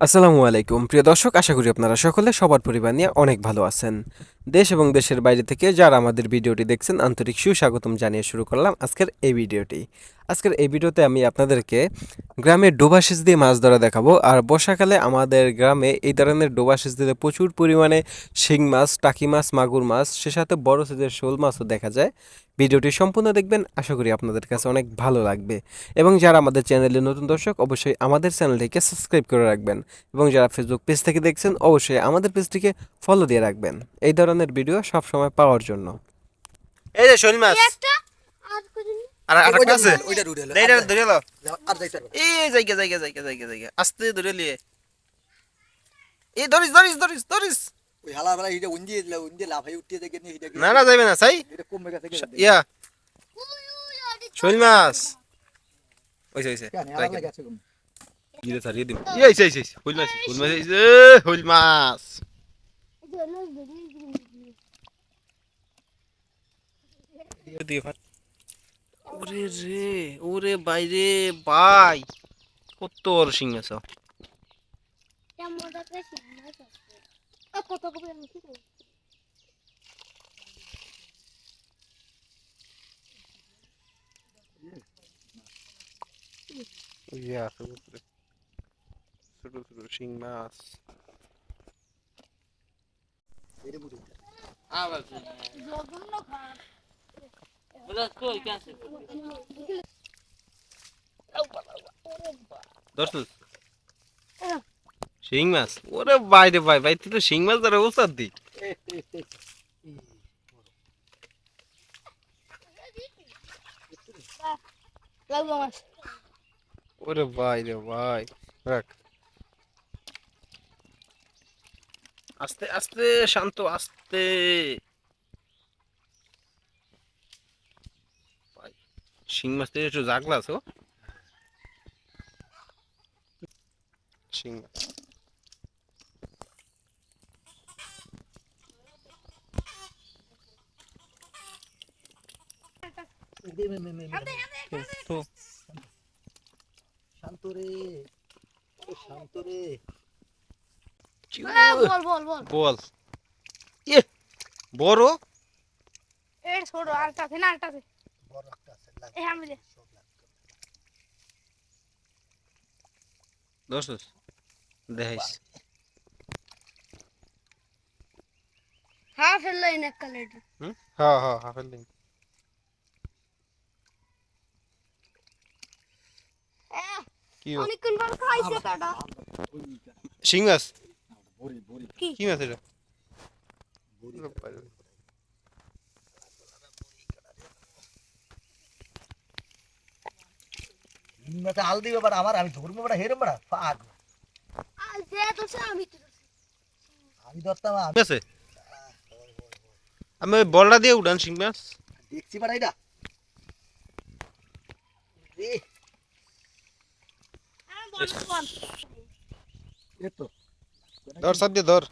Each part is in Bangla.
আসসালামু আলাইকুম। প্রিয় দর্শক আশা করি আপনারা সকলে সবার পরিবার নিয়ে অনেক ভালো আছেন। দেশ এবং দেশের বাইরে থেকে যারা আমাদের ভিডিওটি দেখছেন, আন্তরিক সুস্বাগতম জানিয়ে শুরু করলাম আজকের এই ভিডিওটি। আজকের এই ভিডিওতে আমি আপনাদেরকে গ্রামে ডোবা সেচ দিয়ে মাছ ধরা দেখাবো। আর বর্ষাকালে আমাদের গ্রামে এই ধরনের ডোবা সেচ দিতে প্রচুর পরিমাণে শিং মাছ, টাকি মাছ, মাগুর মাছ, সে সাথে বড় সাইজের শোল মাছও দেখা যায়। ভিডিওটি সম্পূর্ণ দেখবেন, আশা করি আপনাদের কাছে অনেক ভালো লাগবে। এবং যারা আমাদের চ্যানেলে নতুন দর্শক, অবশ্যই আমাদের চ্যানেলটিকে সাবস্ক্রাইব করে রাখবেন। এবং যারা ফেসবুক পেজ থেকে দেখছেন, অবশ্যই আমাদের পেজটিকে ফলো দিয়ে রাখবেন। এই ধরনের ভিডিও সব সময় পাওয়ার জন্য। এই যে শোল মাছ। আর কদিন আর আর একটা আছে। ওইটা রুটে হলো এইটা ধরে লো আর যাইতে এই জায়গা জায়গা জায়গা জায়গা জায়গা। আস্তে ধরে লিয়ে এই ধরিস ধরিস ধরিস ধরিস। ওই হালা বেলা এটা উন্দি দিলা উন্দি লাভ হয়ে উঠিয়ে দেখে নিয়ে এটা না না যাইবে না সাই এটা কমবে গেছে ইয়া। মাছ। কম গিরে সারিয়ে দিম এই এই এই শোল মাছ শোল মাছ মাছ জন্য বেরিয়ে ওরে রে ওরে বাইরে বাই কত বড় সিং আছে ছোট ছোট। শিং মাছ শিং মাছ ওরে বাইরে ভাই ভাই তুই তো মাছ ওরে ভাই রে ভাই রাখ আস্তে আস্তে শান্ত আস্তে ভাই, শিং মাছ থেকে একটু জাগলা আছো শিং মাছ। শান্ত রে শান্ত রে। বল বল বল বল। এ বড়? এ ছোট আলটা আছে না আলটা আছে। বড় একটা আছে লাগ এ আমি দে সব লাগবে দোস্ত দেখাইস হ্যাঁ ফেলল ইন এক কালেট হুম হ্যাঁ হ্যাঁ হ্যাঁ ফেললি কি? অনেকক্ষণ পর খাইছে কাটা শিং মাছ বড়ি বড়ি কি কি মাছ এটা নিমাতে হাল দিবে বাড়া আমার আমি ধরবো বাড়া হেরম বাড়া ফাগ। আমি তো আমি ধরতাম ঠিক আছে। আমি বলটা দিয়ে উঠান শিং মাছ। দেখছি বাড়া এটা। এ। বল বল। এ তো। ধর সব দিয়ে ধর।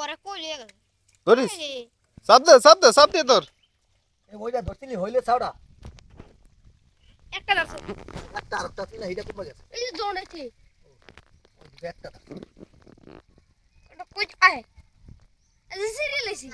ওরে কই ধরিস। সব দে সব দে সব দিয়ে ধর। এ ওইটা ধরছিলি হইলে ছাওড়া। একটা আছে একটা আরেকটা না এইটা কোন গেছে। এই যে দৌড়েছে ওই যে একটা ওটা কই আয়। এই যে সিরিয়াল এসি